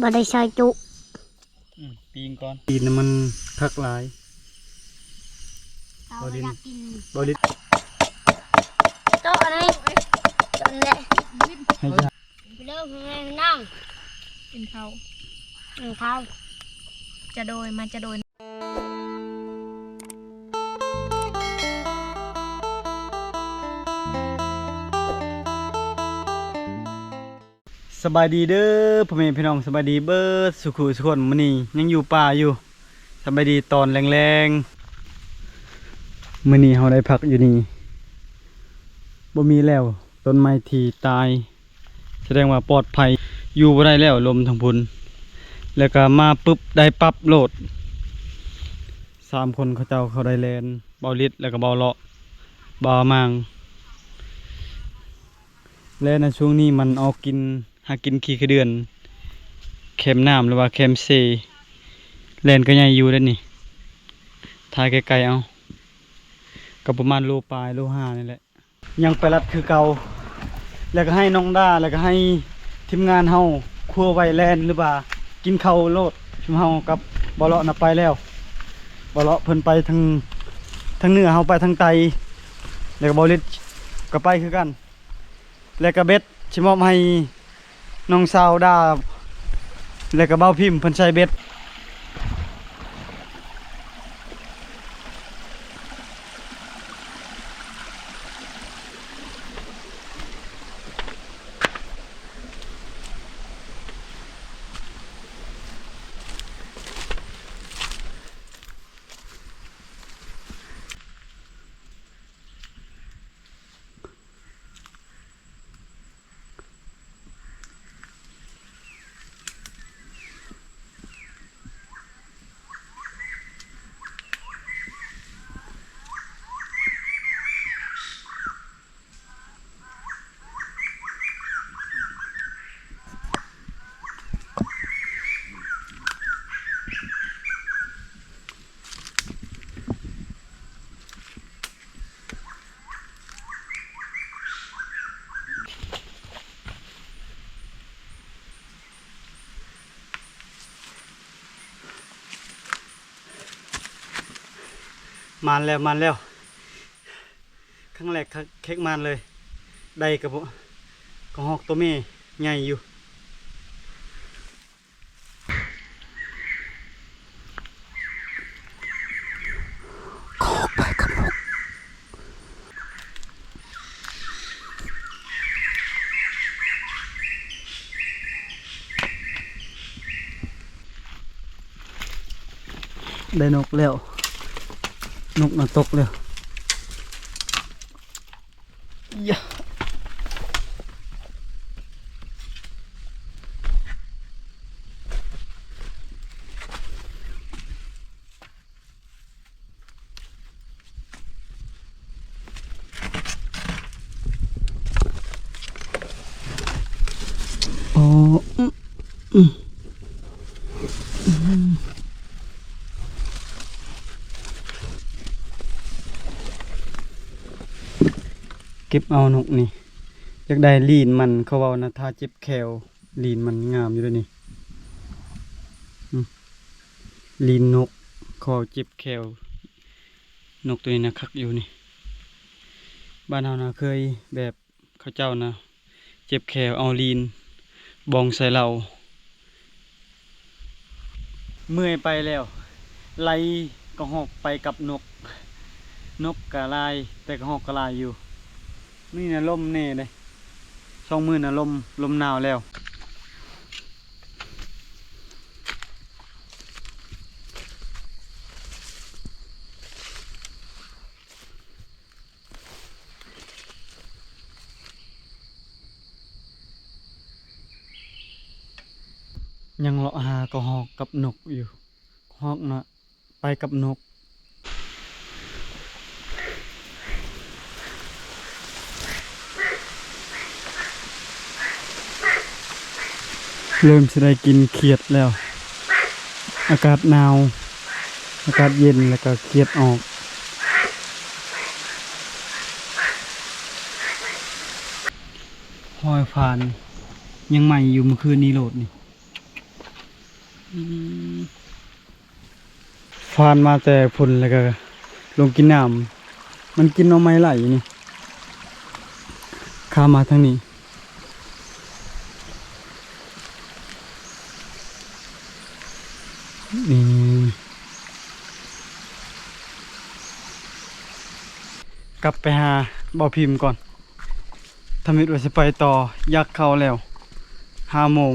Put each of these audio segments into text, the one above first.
บ่ได้ใส่จุอืมปีงก่อนปีนน่ะมันคักหลายเราบ่ดินอยากกินบริษโต๊ะอันนี้จนเลยให้ยาไปเริ่มให้นั่งกินเขาวนั่งข้าวจะโดยมันจะโดย สบายดีเด้อพ่อแม่พี่น้องสบายดีเบิดสุขุสุขนมนียังอยู่ป่าอยู่สบายดีตอนแรงๆมื้อนี้เฮาได้พักอยู่นี่บ่มีแล้วต้นไม้ที่ตาย แสดงว่าปลอดภัยอยู่บ่ได้แล้วลมทางพุนแล้วก็มาปึ๊บได้ปั๊บโหลดสามคนเขาเจ้าเขาได้แลนเบาลิดแล้วก็เบาเลาะเบามางและในช่วงนี้มันเอากิน หากินขี้กระเดือนเข็มน้ำหรือว่าเข็มเซแลนก็ใหญ่อยู่แล้วนี่ทายไกลๆเอาก็ประมาณโลปลายโลห้านี่แหละ ยังไปรัดคือเกาแล้วก็ให้น้องด้าแล้วก็ให้ทีมงานเฮาครัวไวแลนหรือว่ากินข้าวโลดชุมเฮากับบอเลาะน่ะไปแล้วบอเลาะเพิ่นไปทางทางเหนือเฮาไปทางใต้แล้วก็บอลิดก็ไปคือกัน แล้วก็เบ็ดชิมอบให้ น้องสาวดาแล้วก็เบ้าพิมพ์เพิ่นใช้เบ็ด มานแล้วมานแล้วครั้งแรกเค้กมานเลย ได้กับกับหอกตัวแม่ใหญ่อยู่ได้นกแล้ว นกน่ะตกแล้วยะอ๋ออืมอืมอืม เก็บเอานกนี่อยากได้ลีนมันเขาเว้านะถ้าเจ็บแขวลีนมันงามอยู่ด้วยนี่ลีนนกเขาเว้าเจ็บแขวนกตัวนี้นะคักอยู่นี่ บ้านเฮานะเคยแบบเขาเจ้านะเจ็บแขวเอาลีน บองใส่เรา เมื่อยไปแล้ว ไล่กระหอกไปกับนก นกกระลาย แต่กระหอกกระลายอยู่ นี่นะลมแน่เลยสองมือนะลมลมหนาวแล้วยังเลาะหากระหอกกับนกอยู่หอกนะไปกับนก เริ่มจะได้กินเขียดแล้ว อากาศหนาว อากาศเย็นแล้วก็เขียดออกหอยฟาน ยังใหม่อยู่เมื่อคืนนี้โหลดนี่ฟานมาแต่พุ่นแล้วก็ ลงกินน้ำมันกินน่อไม้ไหลนี่ข้ามาทางนี้ก ลับไปหาบ่อพิมพ์ก่อนทำมิดว่าจะไปต่อยักเข้าแล้วห้าโมง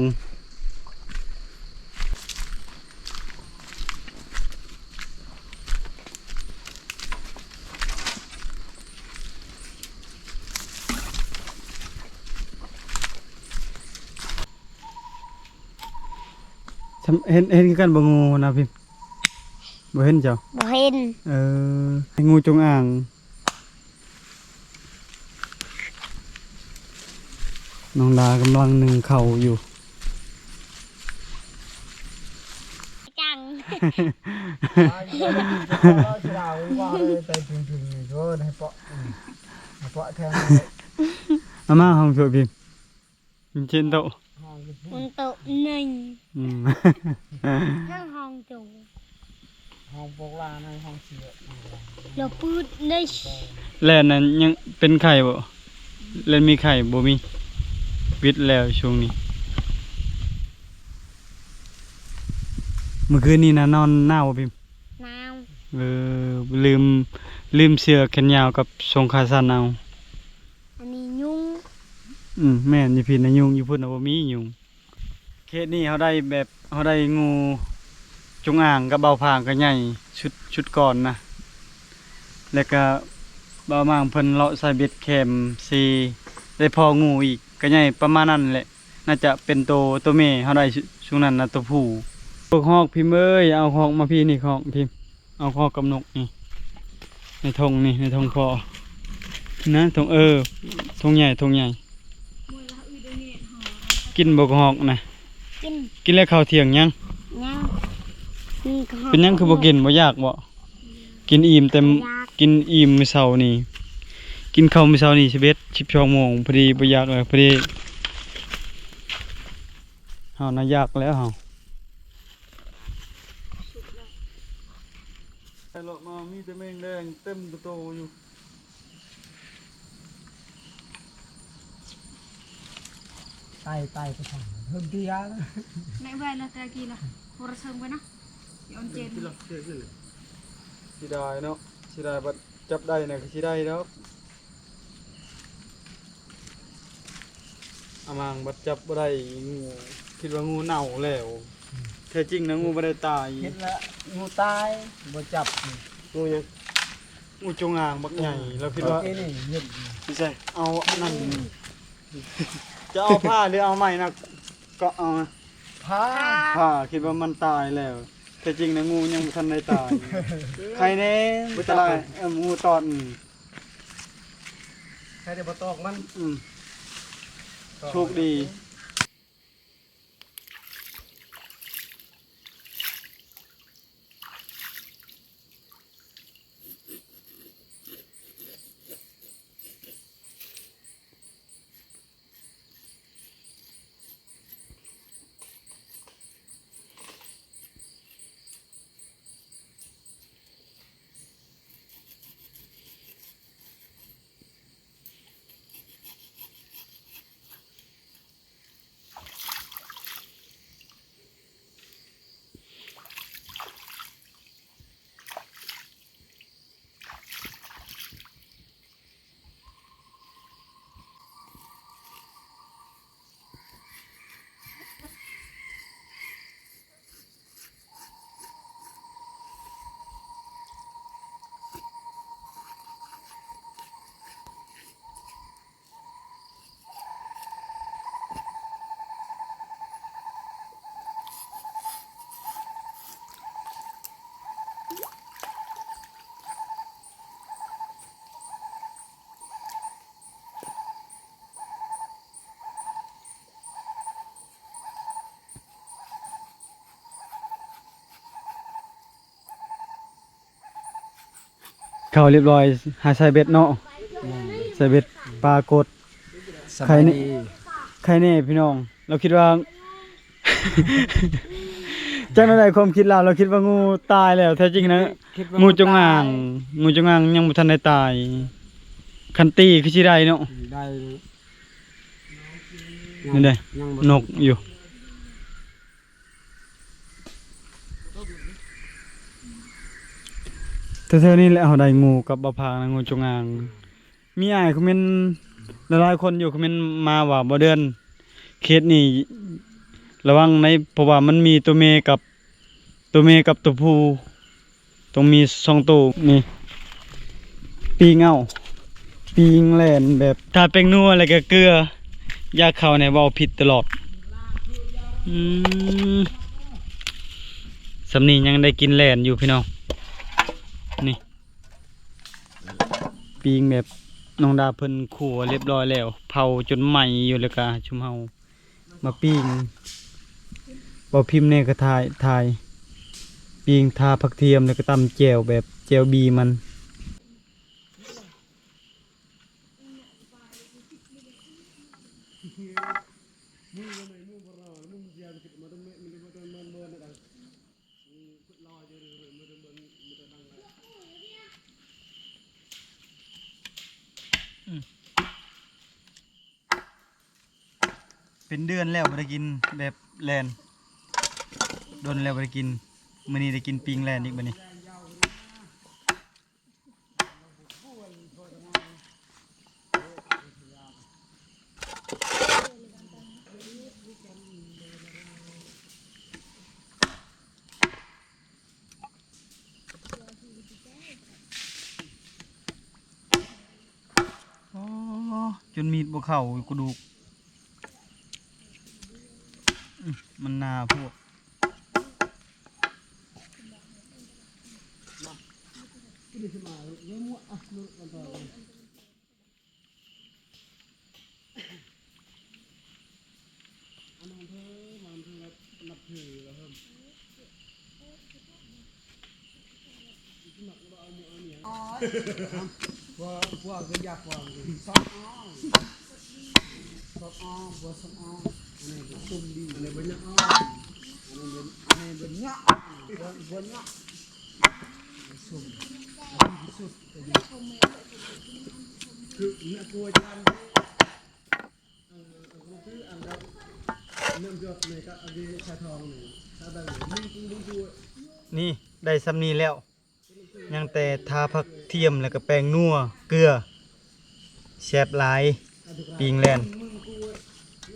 สำเห็นเห็นกันบ่งูนะพิมพ์บ่เห็นเจ้าบ่เห็นเอองูจงอ่าง น้องดากำลังหนึ่งเข่าอยู่ จัง อามาห้องช่วยพิมพ์พิมพ์เช่นโตะมันโตหนึ่งอืม ทั้งห้องจูห้องโบราณห้องเสียเราพูดได้ แล้วนั้นยังเป็นไข่บ่แล้วมีไข่บ่มี วิทย์แล้วช่วงนี้ เมื่อคืนนี้นะนอนหน้าบ่พิมพ์น้เออลืมลืมเสื้อแขนยาวกับทรงขาสั้นเอาำอันนี้ยุงอืมแม่นอยู่พี่นะยุงอยู่พุ่นน่ะบ่มียุงเคสนี้เขาได้แบบเขาได้งูจงอ่างกับเบาพางก็ใหญ่ชุดชุดก่อนนะแล้วก็เบามางเพิ่นเลาะใส่เบ็ดแคมซีได้พองูอีก ก็ใหญ่ประมาณนั้นแหละ น่าจะเป็นโตวตัวแม่เขาได้ช่วงนั้นนะตัวผู้พวกหอกพิมพ์เอ้ยเอาหอกมาพี่นี่หอกพิมพ์เอาหอกกับนกนี่ในธงนี่ในธงพอนะธงเออธงใหญ่ธงใหญ่ กินบกหอกนะกินกินแล้วข้าวเที่ยงยังยังเป็นหยังคือบ่กินบ่อยากบ่กินอิ่มเต็มกินอิ่มมื้อเช้านี่ กินข้าวมื้อเช้านี่11 12โมงพอดีบ่อยากเลยพอดีเฮาน่ะอยากแล้วเฮาไปหลอกมามีแต่แมงแดงเต็มโตอยู่ไต่ไต่ไปทางเพิ่มที่ยาแม่ไว้ละแต่กี้ละโทรศัพท์ไว้นะเดี๋ยวออนเจนสิได้เนาะสิได้บัดจับได้น่ะก็สิได้แล้ว อามังบัดจับบ่ได้งูคิดว่างูเน่าแล้วแท้จริงนะงูบ่ได้ตายคิดละงูตายบ่จับงูยังงูจงอางบักใหญ่เราคิดว่าเอ้นี่เห็นไม่ใช่เอาอันนั่นจะเอาผ้าหรือเอาไม้นะก็เอานะผ้าผ้าคิดว่ามันตายแล้วแต่จริงนะงูยังบ่ทันได้ตาย ใครแน่บ่ตายเอองูตอดอืมใครจะบ่ตอกมัน อืม โชคดี เข้าเรียบร้อยหาใส่เบ็ดเนาะใส่เบ็ดปลากดใครนี่ใครแน่พี่น้อง เราคิดว่าจังได๋ความคิดเรา เราคิดว่างูตายแล้วแท้จริงนะ คิดว่างูจงอาง งูจงอางยังบ่ทันได้ตาย คันตีคือสิได้เนาะ ได้นี่เด้ยังบ่นกอยู่ แถวๆนี้แหละเขาได้งูกับบ่พางนะงูจงอาง มีอ้ายคอมเมนต์หลายๆคนอยู่คอมเมนต์มาว่าบ่เดือนเคสนี้ระวังในเพราะว่ามันมีตัวเมกับตัวเมกับตัวผู้ต้องมีสองตัวนี่ปีเงาปีงแลนแบบถ้าเป็นนัวอะไรก็เกลือยากเข้าในเว้าผิดตลอดอืมสำนียังได้กินแลนอยู่พี่น้อง ปีงแบบน้องดาเพิ่นขัวเรียบร้อยแล้ว เผาจนใหม่อยู่แล้วก็ชุมเฮามาปิงบ่พิมพ์เนี่ยก็ทายทายปิงทาผักเทียมแล้วก็ตำแจวแบบแจวบีมัน เป็นเดือนแล้วบ่ได้กินแบบแลนโดนแล้วบ่ได้กินมื้อนี้ได้กินปิงแลนอีกบัดนี้โอ้จนมีดบ่เข้ากระดูก มันหนาพวก ว่าว่าก็อยากว่าซอกอ้อซอกอ้อบัวซอกอ้ออันนี้เป็นตุ่มดีอันนี้เป็นยะอ้ออันนี้เป็นอันนี้เป็นยะบัวบัวยะสุ่มอันนี้ที่สุดคือเนี่ยกลัวจันเออก็คืออั นี่ได้ซ้ำนี้แล้ว ยังแต่ทาผักเทียมแล้วก็แป้งนัวเกลือแซบหลายปิงแลนด์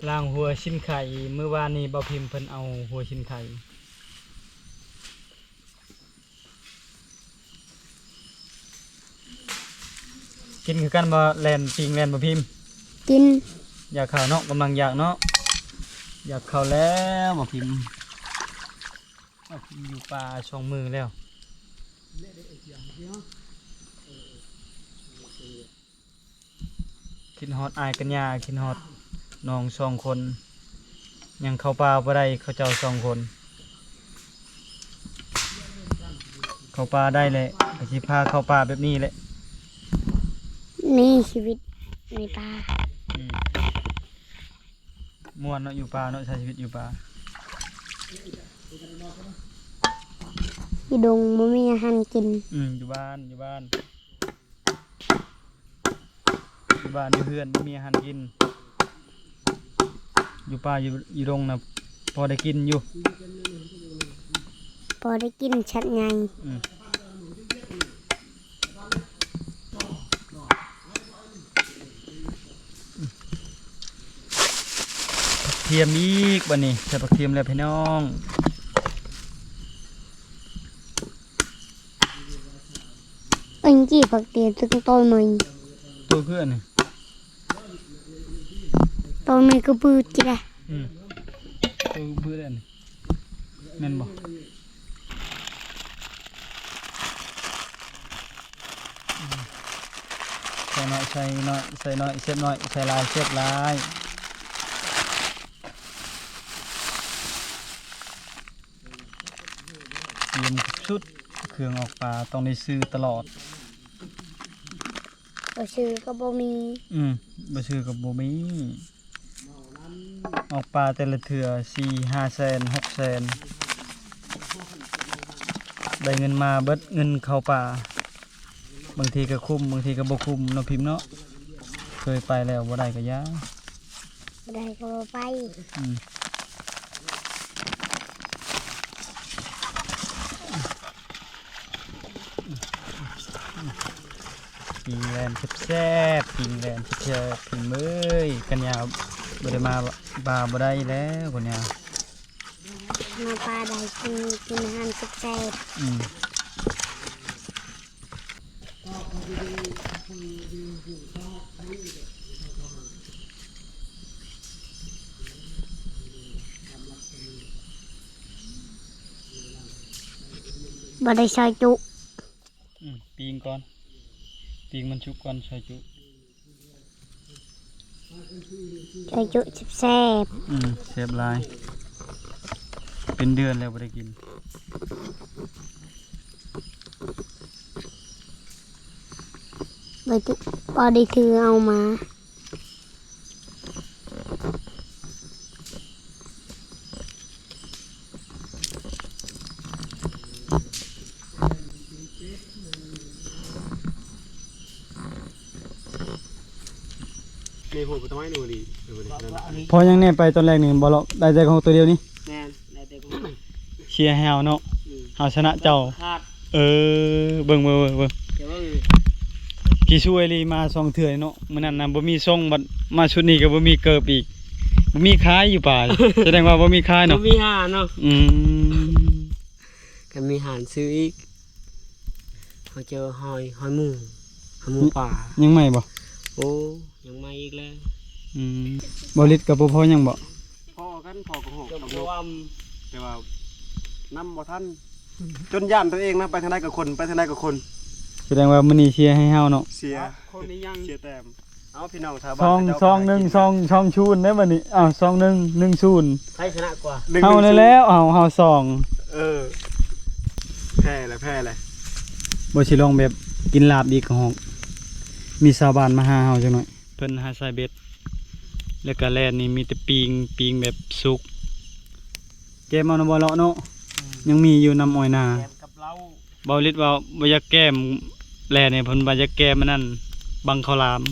ล้างหัวชิ้นไข่เมื่อวานนี้บ่พิมพ์เพิ่นเอาหัวชิ้นไข่กินคือกันบ่แลนปิงแลนบ่พิมพ์ กิน อยากเข้าเนาะกำลังอยากเนาะอยากเข้าแล้วบ่พิมพ์บ่พิมพ์อยู่ป่าช่องมือแล้วคิดฮอดอายกันยาคิดฮอด น้องสองคน ยังเข้าป่าบ่ได้เขาเจ้าสองคน เข้าป่าได้เลยก็สิพาเข้าป่าแบบนี้แหละนี่ชีวิตในป่าอืมม่วนเนาะอยู่ป่าเนาะใช้ชีวิตอยู่ป่าอยู่ดงบ่มีอาหารกินอืมอยู่บ้านอยู่บ้านอยู่บ้านอยู่เพื่อนบ่มีอาหารกิน อยู่ป่าอยู่อยู่ดงนะพอได้กินอยู่พอได้กินชัดไงอืมผักเทียมอีกบันนี้ใส่ผักเทียมแล้วพี่น้องเอ็งจี้ผักเตียนซึ่งต้นมันตัวเพื่อนนี่ ต้นมันก็ปืดจ้ะอืมตัวเพื่อนนี่แม่นบ่อืมใส่น้อยใส่น้อยใส่น้อยเสียบน้อยใส่หลายเสียบหลายเตรียมชุดเครื่องออกปลาต้องได้ซื้อตลอด บ่ซื้อก็บ่มี อืมบ่ซื้อกับบ่มี ออกปลาแต่ละเถื่อสี่ห้าแสนหกแสนได้เงินมาเบิดเงินเข้าป่า บางทีก็คุ้มบางทีก็บ่คุ้มเนาะพิมพ์เนาะเคยไปแล้วบ่ได้ก็ยาได้ก็บ่ไปอืมปีแลนแซ่บๆปีแลนแซ่บๆพิมพ์เอ้ยกันยาวบ่ได้มาบาบ่ได้แล้วคนยาวมาปลาได้กินกินอาหารสุกใจอืมบ่ได้ซอยจุ อืมปีงก่อนปีงมันชุบก่อน ใส่จุซอยจุแซ่บอืมเสียบหลาย เป็นเดือนแล้วบ่ได้กินๆบ่ได้บ่ได้ถือเอามา นี่ผมต้นไม้หนูดีดูดินั่นน่ะพอยังแน่ไปตอนแรกนี่บ่หรอกได้ใจของตัวเดียวนี่แม่นได้แต่กูเชียร์ให้เฮาเนาะอืมเฮาชนะเจ้าคาดเออเบิ่งเบิ่งเบิ่งเบิ่งเดี๋ยวว่ากี่ช่วยลีมาสองเถื่อเนาะมื้อนั้นน่ะบ่มีส่งบัดมาชุดนี้ก็บ่มีเกิบอีกบ่มีขายอยู่ป่ายแสดงว่าบ่มีขายมัเนาะนมีหาเนาะอืมกันมีหารซื้ออีกเขาเจอหอยหอยหมูหอยหมูป่า ยังใหม่บ่โอ้ยังมาอีกแล้ว อืมบ่ลิดก็บ่พอยังบ่พ่อกันพ่อก็หกกับว่าแต่ว่าน้ำบ่ท่านจนย่านตัวเองนะไปทางใดกับคนไปทางใดกับคน แสดงว่ามื้อนี้เชียร์ให้เฮาเนาะเสียคนนี้ยังเสียแต้มเอาพี่น้องชาวซบ้าองนซองหนึ่งซองซองชูนได้บัดนี้อ้าวซองหนึ่งหนึ่งชูนใครชนะกว่าหนึ่งเฮาหเลนึ่ยงแล้วเฮาเฮาซองเออแพ้เลยแพ้เลยบ่สิลองแบบกินลาบดีกของมีชาวบ้านมาหาเฮาจังหน่อยเพิ่นหาใส่เบ็ด แล้วก็แล่นนี่มีแต่ปิงปิงแบบสุกแกมเอานำบ่เลาะเนาะยังมีอยู่นำอ้อยนาแกมกับเราเบาลิดว่าบ่อยากแก้มแล่นี่เพิ่นบ่อยากแก้มมันนั่นบังข้าวหลาม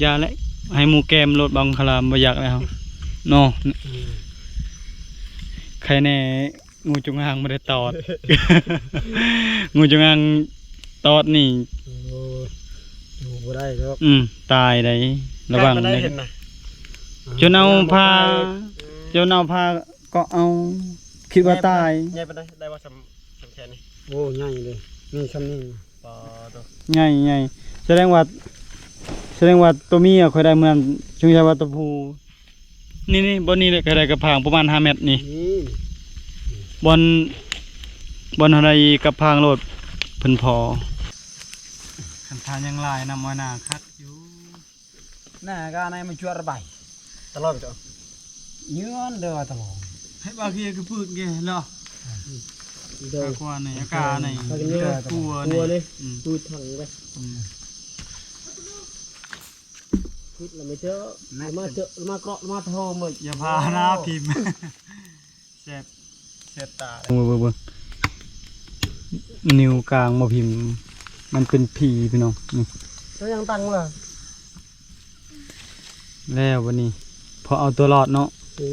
อย่าเลยให้หมู่แก้มรถบังข้าวหลามบ่อยากแล้วเนาะใครแน่งูจงอางบ่ได้ตอด งูจงอางตอดนี่โอ้อยู่บ่ได้ครับอืมตายได้ระวังใกล้มาได้นะเห็นนะ จนเอาพาจนเอาพาก็เอาคิดว่าตายใหญ่ปานใดได้ว่าสำสำแค่นี้โอ้ใหญ่เลยนี่คำนี้ปอตัวใหญ่ใหญ่แสดงว่าแสดงว่าตัวเมียค่อยได้เหมือนชงชายว่าตัวผู้นี่นี่บนนี้เลยก็ได้กระพางประมาณ5เมตรนี่นี่บนบนอะไรกระพางโลดเพิ่นพอคันทานยังลายนำมานาคัดอยู่น่าก็นายมันชวนระบาย ตลอดจ้ะยืนเด้อตลอดให้บาเคียคือพืชไงเหรอเด้อกว่าในอากาศในไปกันเยอะกลัวกลัวเลยอืมดูถังไปอืมคิดแล้วไม่เจอมาเจอมาเกาะมาโทรหมดอย่าพาหน้าพิมพ์แซ่บแซ่บตาเบิ่งเบิ่งเบิ่งนิ้วกลางมาพิมพ์ มันเป็นผีพี่น้องนี่แล้วยังตังค์ล่ะแล้ววันนี้ พอเอาตัวรอดเนาะโอ้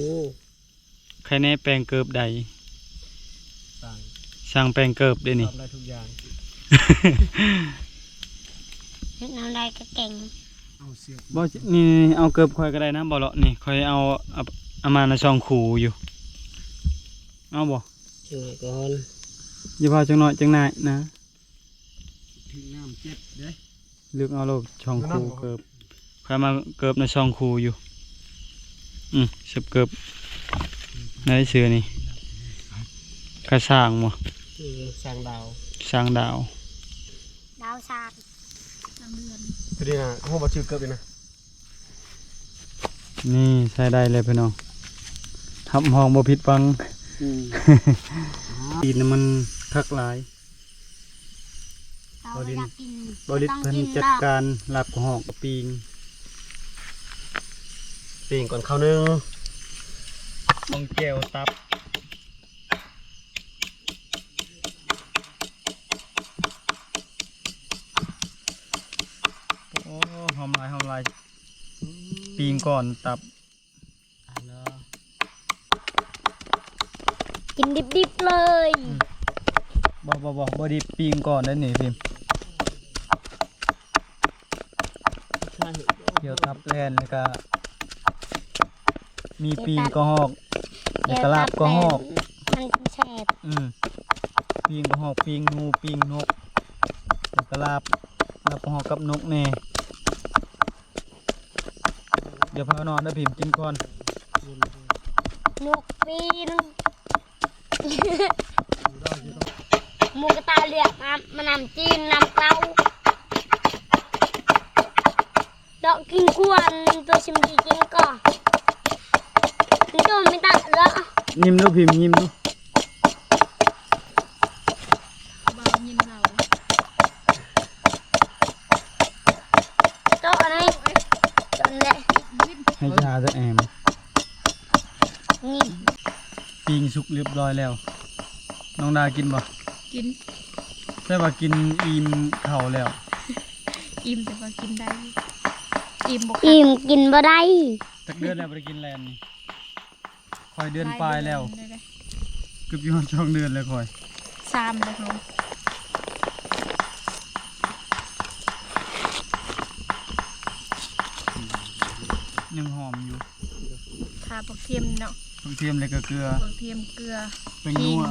ใครแน่แปลงเกิบใดสั่งสร้างแปลงเกิบได้นี่ทำได้ทุกอย่างเฮ็ดน้ำได้ก็เก่งเอาเสียบบ่สินี่นี่เอาเกิบค่อยก็ได้นะบ่เลาะนี่ค่อยเอาเอาเอามาในช่องขู่อยู่เอาบ่จังไงก่อนอย่าพาจังน้อยจังนายนะถึงน้ำเจ็บเด้เลือกเอาโลกช่องขู่เกิบค่อยมาเกิบในช่องขู่อยู่ อืมเสบเกิบในเสือนี่กระสร้างบ่อืมสร้างดาวสร้างดาว ดาวสาดลำเรือนพอดีนะหัวบ่ชื่อเกือบเลยนะนี่ใช้ได้เลยพี่น้องทับห้องบ่ผิดหวังอืมดินมันคักหลายเราบรินอยากกินบริษต้องเพิ่นกินจัดดอกการหลับหอกกับปีง ปิ้งก่อนข้าวนึ่งต้องเกลตับโอ้หอมลายหอมลายปิ้งก่อนตับกินดิบๆเลยบอบอบอบอดีปิ้งก่อนได้หนิพิมเกี่ยวทับแลนแล้วก็ มีปีงก็หอกแล้วก็ลาบก็หอกมันแซ่บอืมปีงก็หอกปีงงูปีงนกแล้วก็ลาบลาบก็หอกกับนกแน่เดี๋ยวพานอนได้อพิมพ์กินก่อนนกปีนหมูกระตายเหลือกน้ำมะนำจีนน้ำเต้าดอกกินกวนตัวชิมดีกินก่อนนี่ตัวไม่ตัดแล้ว ยิ้มดูพิมพ์ยิ้มดูเบายินเราโต๊ะอะไรจนเลยให้ยาจะแอมนี่ปีงสุกเรียบร้อยแล้ว น้องดากินบ่กินใช่ว่ากินอิ่มเข่าวแล้ว อิ่มแต่ว่ากินได้ อิ่มบกอิ่มกินบ่ได้จักเดือนแล้วไปกินแลนนี่ค อยเดือนปลายแล้วเยเกือบอยู่ช่องเดือนเลยคอย สามเลยเขายังหอมอยู่ทาผักเทียมเนาะต้องเทียมเลยก็เกลือผักเทียมเกลือ เป็นนัว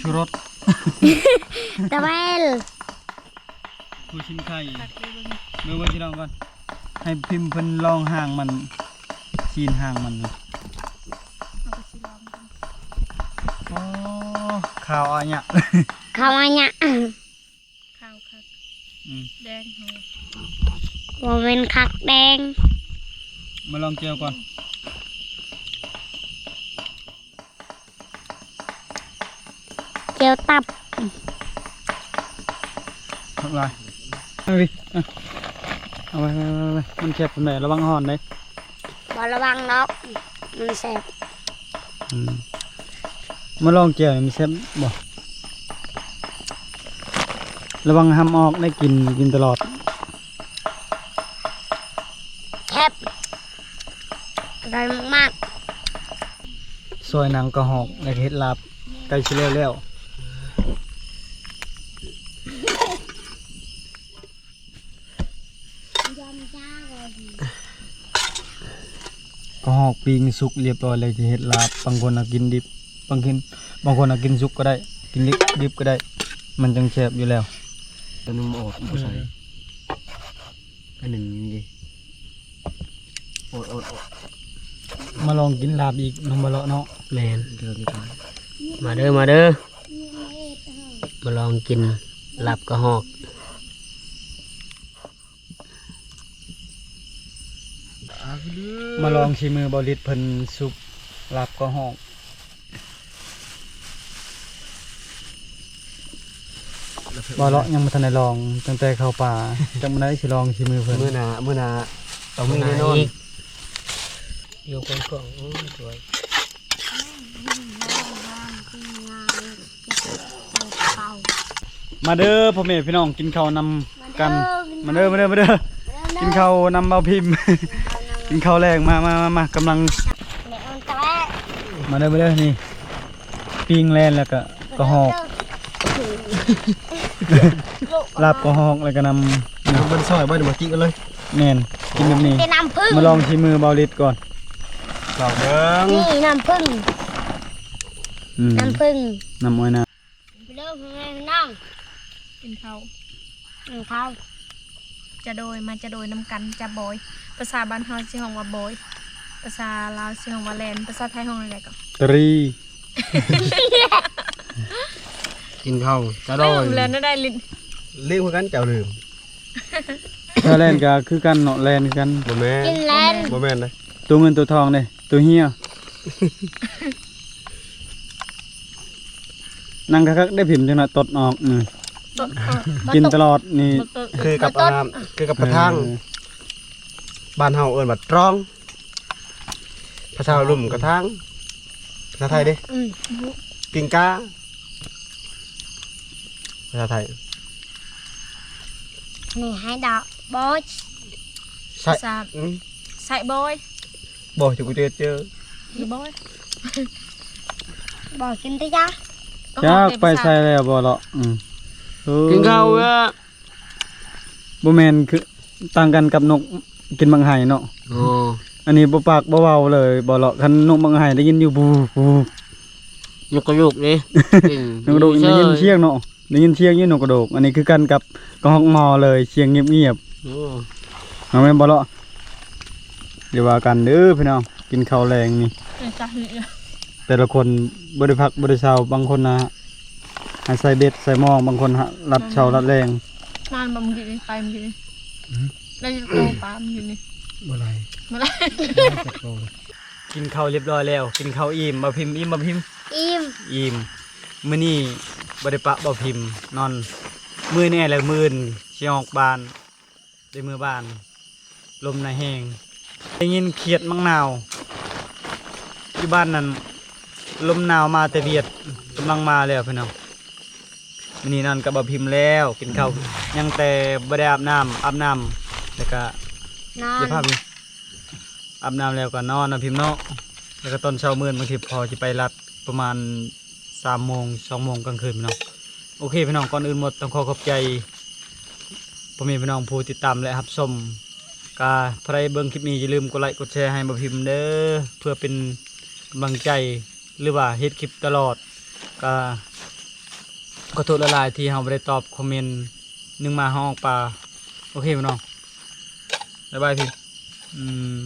ชูรสตะเวลผู้ชิ้นไข่ตักเลยเบิ่งเมื่อวันที่ลองก่อน ให้พิมพ์เพิ่นลองห่างมันชีนห่างมัน ข่าวอะเนี่ยเข้ามาเนี่ยข้าวคักอืมแดงแฮว่าเป็นคักแดง มาลองเจียวก่อนเกี๊ยวตับทำลายเอาดิอะเอาไว้ไว้ไว้ไว้มันแคบเป็นไหนระวังหอนเลยบอระวังนกมันแสบอืม มาลองเจียวมีแซ่บบ่ระวังห้ามออกได้กินกินตลอดแคบอร่อยมากซอยหนังกระหอกแล้วก็เฮ็ดลาบใกล้ชิแล้วแล้วกระหอกปิ้งสุกเรียบร้อยเลยที่เฮ็ดลาบ บางคนเอากินดิบ บางคนบางคนเอากินสุกก็ได้ กินดิบดิบก็ได้ มันจังแซ่บอยู่แล้วตัวนุ่มอดบ่ใส่อันหนึ่งนี่อดอดอดมาลองกินลาบอีกน้องบะเลาะเนาะแมนเดินตายมาเด้อมาเด้อมาลองกินหลับกระหอกมาลองชิมือบริษเพิ่นสุกลาบกระหอก บะเลาะยังบ่ทันได้ลองตั้งแต่เข้าป่าจังบ่ได้สิลองชิมือเพิ่นเมื่อหนาเมื่อหนาต้องมีแน่นอนอีกยกเป็นกล่องโอ้ยสวยเป่ามาเด้อพ่อแม่พี่น้องกินข้าวนำกันมาเด้อมาเด้อมาเด้อกินข้าวนำเบาพิมพ์ กินข้าวแรงมามามามากำลังเดี๋ยวมันจะแวะมาเด้อมาเด้อนี่ปิ้งแลนแล้วก็กระหอก ลาบกระหอกแล้วก็นำน้ำมันซอยบ่ได้มากินกันเลยแน่นกินแบบนี้ เป็นน้ำผึ้งมาลองชิมือเบาลิดก่อนลองเบิ่งนี่น้ำผึ้งอืมน้ำผึ้งน้ำอ้อยนะไปเริ่มยังไงน้องกินข้าวน้องเขาจะโดยมาจะโดยน้ำกันจะบอย ภาษาบ้านเฮาสิห้องว่าบอย ภาษาลาวสิห้องว่าแลนภาษาไทยห้องอะไรก็ตรี กินข้าวจะดไม่อยลืมแลนได้ลิ้นเลี้ยงคือกันเจ้าลืมถ้าแลนก็คือกันเนาะแลนคือกันบ่แม่นกินแลนบ่แม่นเลยตัวเงินตัวทองเลยตัวเฮียนั่งคักๆได้พิมพ์จังหน่อยตดออกอืมตดออกกินตลอดนี่บ่ตดคือกับอ่าคือกับกระทั่งเออบ้านเฮาเอิ้นว่าตรองภาษาลุ่มกระทั่งภาษาไทยเด้อืมปิงกา ภาษาไทย นี่ให้ดอกบอสบภาษาใส่บอยบอกจะกูเจอเจออีบอยบอกกินได้จ้ะจากไปใส่แล้วบ่เลาะอืมเออกินข้าวเว้ยบ่แม่นคือต่างกันกับนกกินบางไห้เนาะ โอ้อันนี้บ่ปากบ่เว้าเลยบ่เลาะคันนกบางไห้ได้ยินอยู่บูบูนกกระลูกนี่นกกระโดกได้ยินเสียงเนาะ ได้ยินเสียงอยู่นกกระโดก อันนี้คือกันกับกระฮอกงอเลยเสียงเงียบโอ้ๆเอาแม่นบ่เลาะเดี๋ยวว่ากันเด้อพี่น้องกินข้าวแรงนี่จ้ะแต่ละคนบ่ได้พักบ่ได้เช้าบางคนนะให้ใส่เบ็ดใส่หม้อางบางคนฮะรัดเช้ารัดแรงนานบ่มึงกินนี่ไปมึงกินนี่ได้จะโตปลามึงกินนี่บ่ไรมาได้จะโตกินข้าวเรียบร้อยแล้ว กินข้าวอิ่มบ่พิมพ์อิ่มบ่พิมพ์อิ่มอิ่ม มื้อนี้บ่ได้ปะบ่พิมพ์นอนมื้อแน่แล้วมื้อนสิออกบ้านได้มื้อบ้าน ลมน่ะแห้งได้ยินเขียดมังนาวอยู่บ้านนั้นลมหนาวมาแต่เวียดกำลังมาแล้วพี่น้องมื้อนี้นอนกับบ่พิมพ์แล้วกินข้าวยังแต่บ่ได้อาบน้ำอาบน้ำแล้วก็นอเดี๋ยนวภาพนี้อาบน้ำแล้วก็นอนนะพิมพ์เนาะแล้วก็ตอนเช้ามืดบางทีพอจะไปรัดประมาณ สามโมงสองโมงกลางคืนพี่น้อง โอเคพี่น้องก่อนอื่นหมดต้องขอขอบใจพ่อแม่พี่น้องผู้ติดตามและรับชมก็ใครเบิ่งคลิปนี้อย่าลืมกดไลค์กดแชร์ให้มาพิมพ์เด้อเพื่อเป็นกำลังใจหรือว่าเฮ็ดคลิปตลอดก็ขอโทษละลายที่เราไม่ได้ตอบคอมเมนต์หนึ่งมาห้องปลาโอเคพี่น้องบ๊ายบายพี่อืม